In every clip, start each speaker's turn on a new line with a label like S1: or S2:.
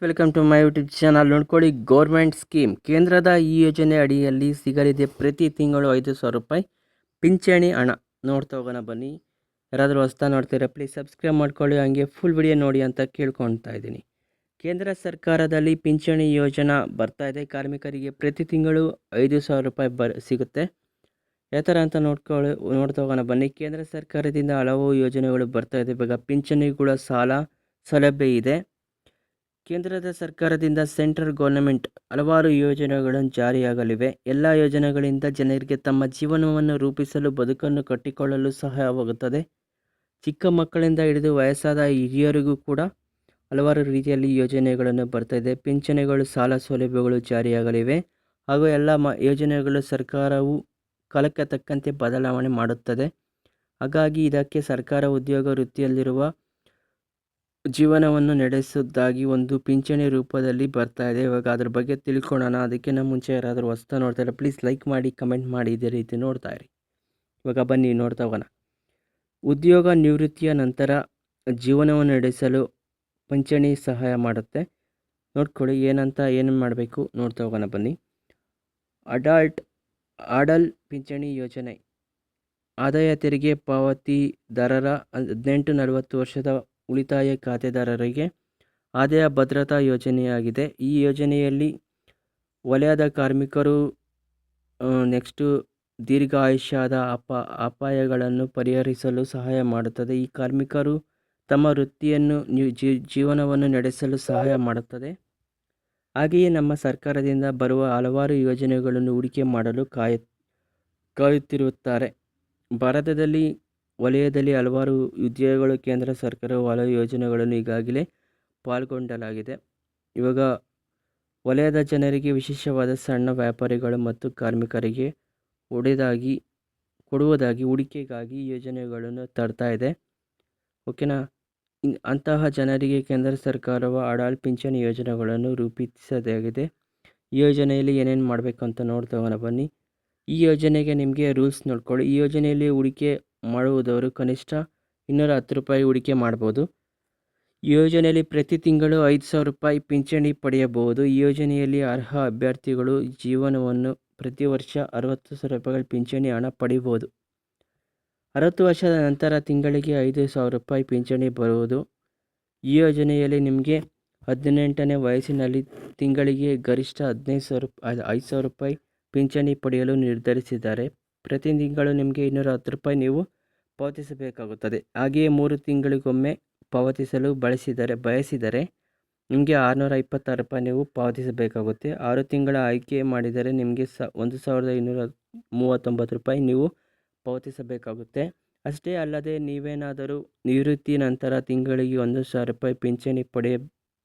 S1: Welcome to my YouTube channel ನೋಡ್ಕೊಳ್ಳಿ government scheme ಕೇಂದ್ರದ ಈ ಯೋಜನೆ ಅಡಿಯಲ್ಲಿ ಸಿಗಲಿದೆ. ಪ್ರತಿ ತಿಂಗಳು ಐದು ಸಾವಿರ ರೂಪಾಯಿ ಪಿಂಚಣಿ ಹಣ. ನೋಡ್ತಾ ಹೋಗೋಣ, ಬನ್ನಿ. ಯಾರಾದರೂ ಹೊಸ್ತಾ ನೋಡ್ತೀರ ಪ್ಲೀಸ್ ಸಬ್ಸ್ಕ್ರೈಬ್ ಮಾಡ್ಕೊಳ್ಳಿ. ಹಂಗೆ ಫುಲ್ ವಿಡಿಯೋ ನೋಡಿ ಅಂತ ಕೇಳ್ಕೊಳ್ತಾ ಇದ್ದೀನಿ. ಕೇಂದ್ರ ಸರ್ಕಾರದಲ್ಲಿ ಪಿಂಚಣಿ ಯೋಜನೆ ಬರ್ತಾ ಇದೆ. ಕಾರ್ಮಿಕರಿಗೆ ಪ್ರತಿ ತಿಂಗಳು ಐದು ಸಾವಿರ ರೂಪಾಯಿ ಬರ್ ಸಿಗುತ್ತೆ. ಯಾವ ಥರ ಅಂತ ನೋಡ್ಕೊಳ್ಳಿ, ನೋಡ್ತಾ ಹೋಗೋಣ, ಬನ್ನಿ. ಕೇಂದ್ರ ಸರ್ಕಾರದಿಂದ ಹಲವು ಯೋಜನೆಗಳು ಬರ್ತಾ ಇದೆ. ಇವಾಗ ಕೂಡ ಸಾಲ ಸೌಲಭ್ಯ ಇದೆ. ಕೇಂದ್ರದ ಸರ್ಕಾರದಿಂದ ಸೆಂಟ್ರಲ್ ಗೌರ್ನಮೆಂಟ್ ಹಲವಾರು ಯೋಜನೆಗಳನ್ನು ಜಾರಿಯಾಗಲಿವೆ. ಎಲ್ಲ ಯೋಜನೆಗಳಿಂದ ಜನರಿಗೆ ತಮ್ಮ ಜೀವನವನ್ನು ರೂಪಿಸಲು ಬದುಕನ್ನು ಕಟ್ಟಿಕೊಳ್ಳಲು ಸಹಾಯವಾಗುತ್ತದೆ. ಚಿಕ್ಕ ಮಕ್ಕಳಿಂದ ಹಿಡಿದು ವಯಸ್ಸಾದ ಹಿರಿಯರಿಗೂ ಕೂಡ ಹಲವಾರು ರೀತಿಯಲ್ಲಿ ಯೋಜನೆಗಳನ್ನು ಬರ್ತಾಯಿದೆ ಪಿಂಚಣಿಗಳು, ಸಾಲ ಸೌಲಭ್ಯಗಳು ಜಾರಿಯಾಗಲಿವೆ. ಹಾಗೂ ಎಲ್ಲ ಮ, ಯೋಜನೆಗಳು ಸರ್ಕಾರವು ಕಾಲಕ್ಕೆ ತಕ್ಕಂತೆ ಬದಲಾವಣೆ ಮಾಡುತ್ತದೆ. ಹಾಗಾಗಿ ಇದಕ್ಕೆ ಸರ್ಕಾರ ಉದ್ಯೋಗ ವೃತ್ತಿಯಲ್ಲಿರುವ ಜೀವನವನ್ನು ನಡೆಸೋದಾಗಿ ಒಂದು ಪಿಂಚಣಿ ರೂಪದಲ್ಲಿ ಬರ್ತಾ ಇದೆ. ಇವಾಗ ಅದ್ರ ಬಗ್ಗೆ ತಿಳ್ಕೊಳ್ಳೋಣ ಅದಕ್ಕಿಂತ ಮುಂಚೆ ಯಾರಾದರೂ ಹೊಸ್ತಾ ನೋಡ್ತಾ ಇಲ್ಲ ಪ್ಲೀಸ್ ಲೈಕ್ ಮಾಡಿ ಕಮೆಂಟ್ ಮಾಡಿ ಇದೇ ರೀತಿ ನೋಡ್ತಾ ಇರಿ. ಇವಾಗ ಬನ್ನಿ, ನೋಡ್ತಾ ಹೋಗೋಣ. ಉದ್ಯೋಗ ನಿವೃತ್ತಿಯ ನಂತರ ಜೀವನವನ್ನು ನಡೆಸಲು ಪಿಂಚಣಿ ಸಹಾಯ ಮಾಡುತ್ತೆ. ನೋಡ್ಕೊಳ್ಳಿ, ಏನಂತ ಏನು ಮಾಡಬೇಕು ನೋಡ್ತಾ ಹೋಗೋಣ ಬನ್ನಿ. ಅಡಲ್ಟ್, ಅಡಲ್ ಪಿಂಚಣಿ ಯೋಜನೆ. ಆದಾಯ ತೆರಿಗೆ ಪಾವತಿದಾರರ ಹದಿನೆಂಟು ನಲವತ್ತು ವರ್ಷದ ಉಳಿತಾಯ ಖಾತೆದಾರರಿಗೆ ಆದಾಯ ಭದ್ರತಾ ಯೋಜನೆಯಾಗಿದೆ. ಈ ಯೋಜನೆಯಲ್ಲಿ ವಲಯದ ಕಾರ್ಮಿಕರು ನೆಕ್ಸ್ಟು ದೀರ್ಘಾಯುಷ್ಯದ ಅಪ, ಅಪಾಯಗಳನ್ನು ಪರಿಹರಿಸಲು ಸಹಾಯ ಮಾಡುತ್ತದೆ. ಈ ಕಾರ್ಮಿಕರು ತಮ್ಮ ವೃತ್ತಿಯನ್ನು ಜೀವನವನ್ನು ನಡೆಸಲು ಸಹಾಯ ಮಾಡುತ್ತದೆ. ಹಾಗೆಯೇ ನಮ್ಮ ಸರ್ಕಾರದಿಂದ ಬರುವ ಹಲವಾರು ಯೋಜನೆಗಳನ್ನು ಹೂಡಿಕೆ ಮಾಡಲು ಕಾಯ ಕಾಯುತ್ತಿರುತ್ತಾರೆ. ಭಾರತದಲ್ಲಿ ವಲಯದಲ್ಲಿ ಹಲವಾರು ಉದ್ಯೋಗಗಳು, ಕೇಂದ್ರ ಸರ್ಕಾರವು ಹಲವು ಯೋಜನೆಗಳನ್ನು ಈಗಾಗಲೇ ಪಾಲ್ಗೊಂಡಲಾಗಿದೆ. ಇವಾಗ ವಲಯದ ಜನರಿಗೆ ವಿಶೇಷವಾದ ಸಣ್ಣ ವ್ಯಾಪಾರಿಗಳು ಮತ್ತು ಕಾರ್ಮಿಕರಿಗೆ ಒಡೆದಾಗಿ, ಕೊಡುವುದಾಗಿ, ಹೂಡಿಕೆಗಾಗಿ ಯೋಜನೆಗಳನ್ನು ತರ್ತಾ ಇದೆ. ಓಕೆನಾ? ಅಂತಹ ಜನರಿಗೆ ಕೇಂದ್ರ ಸರ್ಕಾರವು ಅಡಲ್ ಪಿಂಚಣಿ ಯೋಜನೆಗಳನ್ನು ರೂಪಿಸದಾಗಿದೆ. ಈ ಯೋಜನೆಯಲ್ಲಿ ಏನೇನು ಮಾಡಬೇಕು ಅಂತ ನೋಡ್ತಾ ಬನ್ನಿ. ಈ ಯೋಜನೆಗೆ ನಿಮಗೆ ರೂಲ್ಸ್ ನೋಡ್ಕೊಳ್ಳಿ. ಈ ಯೋಜನೆಯಲ್ಲಿ ಹೂಡಿಕೆ ಮಾಡುವುದವರು ಕನಿಷ್ಠ ಇನ್ನೂರ ಹತ್ತು ರೂಪಾಯಿ ಹೂಡಿಕೆ ಮಾಡ್ಬೋದು. ಯೋಜನೆಯಲ್ಲಿ ಪ್ರತಿ ತಿಂಗಳು ಐದು ಸಾವಿರ ರೂಪಾಯಿ ಪಿಂಚಣಿ ಪಡೆಯಬಹುದು. ಈ ಯೋಜನೆಯಲ್ಲಿ ಅರ್ಹ ಅಭ್ಯರ್ಥಿಗಳು ಜೀವನವನ್ನು ಪ್ರತಿ ವರ್ಷ ಅರವತ್ತು ಸಾವಿರ ರೂಪಾಯಿಗಳ ಪಿಂಚಣಿ ಹಣ ಪಡಿಬೋದು. ಅರವತ್ತು ವರ್ಷದ ನಂತರ ತಿಂಗಳಿಗೆ ಐದು ಸಾವಿರ ರೂಪಾಯಿ ಪಿಂಚಣಿ ಬರುವುದು. ಈ ಯೋಜನೆಯಲ್ಲಿ ನಿಮಗೆ ಹದಿನೆಂಟನೇ ವಯಸ್ಸಿನಲ್ಲಿ ತಿಂಗಳಿಗೆ ಗರಿಷ್ಠ ಹದಿನೈದು ಸಾವಿರ ರೂಪಾಯಿ ಐದು ಸಾವಿರ ರೂಪಾಯಿ ಪಿಂಚಣಿ ಪಡೆಯಲು ನಿರ್ಧರಿಸಿದ್ದಾರೆ. ಪ್ರತಿ ತಿಂಗಳು ನಿಮಗೆ ಇನ್ನೂರ ಹತ್ತು ರೂಪಾಯಿ ನೀವು ಪಾವತಿಸಬೇಕಾಗುತ್ತದೆ. ಹಾಗೆಯೇ ಮೂರು ತಿಂಗಳಿಗೊಮ್ಮೆ ಪಾವತಿಸಲು ಬಳಸಿದರೆ, ಬಯಸಿದರೆ ನಿಮಗೆ ಆರುನೂರ ಇಪ್ಪತ್ತಾರು ರೂಪಾಯಿ ನೀವು ಪಾವತಿಸಬೇಕಾಗುತ್ತೆ. ಆರು ತಿಂಗಳ ಆಯ್ಕೆ ಮಾಡಿದರೆ ನಿಮಗೆ ಸ, ಒಂದು ಸಾವಿರದ ಇನ್ನೂರ ಮೂವತ್ತೊಂಬತ್ತು ರೂಪಾಯಿ ನೀವು ಪಾವತಿಸಬೇಕಾಗುತ್ತೆ. ಅಷ್ಟೇ ಅಲ್ಲದೆ ನೀವೇನಾದರೂ ನಿವೃತ್ತಿ ನಂತರ ತಿಂಗಳಿಗೆ ಒಂದು ಸಾವಿರ ರೂಪಾಯಿ ಪಿಂಚಣಿ ಪಡೆಯ,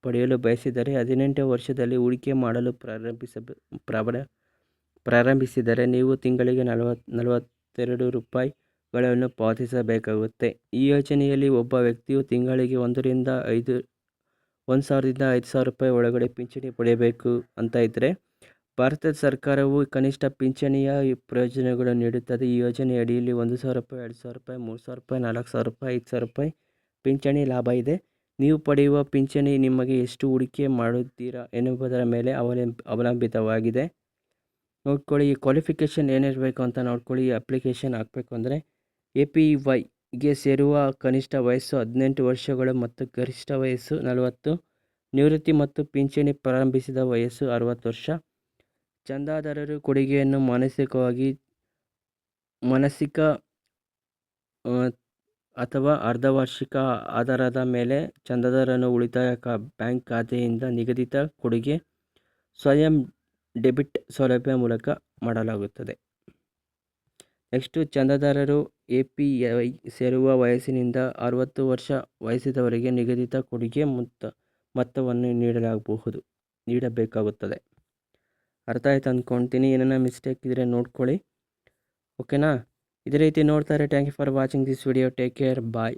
S1: ಪಡೆಯಲು ಬಯಸಿದರೆ ಹದಿನೆಂಟು ವರ್ಷದಲ್ಲಿ ಹೂಡಿಕೆ ಮಾಡಲು ಪ್ರಾರಂಭಿಸ ಪ್ರಾಬಲ, ಪ್ರಾರಂಭಿಸಿದರೆ ನೀವು ತಿಂಗಳಿಗೆ ನಲವತ್ತು ನಲವತ್ತೆರಡು ರೂಪಾಯಿಗಳನ್ನು ಪಾವತಿಸಬೇಕಾಗುತ್ತೆ. ಈ ಯೋಜನೆಯಲ್ಲಿ ಒಬ್ಬ ವ್ಯಕ್ತಿಯು ತಿಂಗಳಿಗೆ ಒಂದರಿಂದ ಐದು, ಒಂದು ಸಾವಿರದಿಂದ ಐದು ಸಾವಿರ ರೂಪಾಯಿ ಒಳಗಡೆ ಪಿಂಚಣಿ ಪಡೆಯಬೇಕು ಅಂತ ಇದ್ದರೆ ಭಾರತ ಸರ್ಕಾರವು ಕನಿಷ್ಠ ಪಿಂಚಣಿಯ ಪ್ರಯೋಜನಗಳನ್ನು ನೀಡುತ್ತದೆ. ಈ ಯೋಜನೆ ಅಡಿಯಲ್ಲಿ ಒಂದು ಸಾವಿರ ರೂಪಾಯಿ, ಎರಡು ಸಾವಿರ ರೂಪಾಯಿ, ಮೂರು ಸಾವಿರ ರೂಪಾಯಿ, ನಾಲ್ಕು ಸಾವಿರ ರೂಪಾಯಿ, ಐದು ಸಾವಿರ ರೂಪಾಯಿ ಪಿಂಚಣಿ ಲಾಭ ಇದೆ. ನೀವು ಪಡೆಯುವ ಪಿಂಚಣಿ ನಿಮಗೆ ಎಷ್ಟು ಹೂಡಿಕೆ ಮಾಡುತ್ತೀರಾ ಎನ್ನುವುದರ ಮೇಲೆ ಅವಲಂಬ ಅವಲಂಬಿತವಾಗಿದೆ. ನೋಡ್ಕೊಳ್ಳಿ ಕ್ವಾಲಿಫಿಕೇಷನ್ ಏನಿರಬೇಕು ಅಂತ ನೋಡ್ಕೊಳ್ಳಿ ಅಪ್ಲಿಕೇಶನ್ ಹಾಕಬೇಕು ಅಂದರೆ ಎ ಪಿ ವೈಗೆ ಸೇರುವ ಕನಿಷ್ಠ ವಯಸ್ಸು ಹದಿನೆಂಟು ವರ್ಷಗಳು ಮತ್ತು ಗರಿಷ್ಠ ವಯಸ್ಸು ನಲವತ್ತು, ನಿವೃತ್ತಿ ಮತ್ತು ಪಿಂಚಣಿ ಪ್ರಾರಂಭಿಸಿದ ವಯಸ್ಸು ಅರವತ್ತು ವರ್ಷ. ಚಂದಾದಾರರು ಕೊಡುಗೆಯನ್ನು ಮಾನಸಿಕವಾಗಿ, ಮಾನಸಿಕ ಅಥವಾ ಅರ್ಧವಾರ್ಷಿಕ ಆಧಾರದ ಮೇಲೆ ಚಂದಾದಾರನು ಉಳಿತಾಯ ಬ್ಯಾಂಕ್ ಖಾತೆಯಿಂದ ನಿಗದಿತ ಕೊಡುಗೆ ಸ್ವಯಂ ಡೆಬಿಟ್ ಸೌಲಭ್ಯ ಮೂಲಕ ಮಾಡಲಾಗುತ್ತದೆ. ನೆಕ್ಸ್ಟು ಚಂದಾದಾರರು ಎ ಪಿ ವೈ ಸೇರುವ ವಯಸ್ಸಿನಿಂದ ಅರವತ್ತು ವರ್ಷ ವಯಸ್ಸಿದವರಿಗೆ ನಿಗದಿತ ಕೊಡುಗೆ ಮೊತ್ತ, ಮೊತ್ತವನ್ನು ನೀಡಲಾಗಬಹುದು, ನೀಡಬೇಕಾಗುತ್ತದೆ. ಅರ್ಥ ಆಯ್ತು ಅಂದ್ಕೊಳ್ತೀನಿ ಏನನ್ನ ಮಿಸ್ಟೇಕ್ ಇದ್ದರೆ ನೋಡ್ಕೊಳ್ಳಿ. ಓಕೆನಾ ಇದೇ ರೀತಿ ನೋಡ್ತಾರೆ. Thank you for watching this video take care bye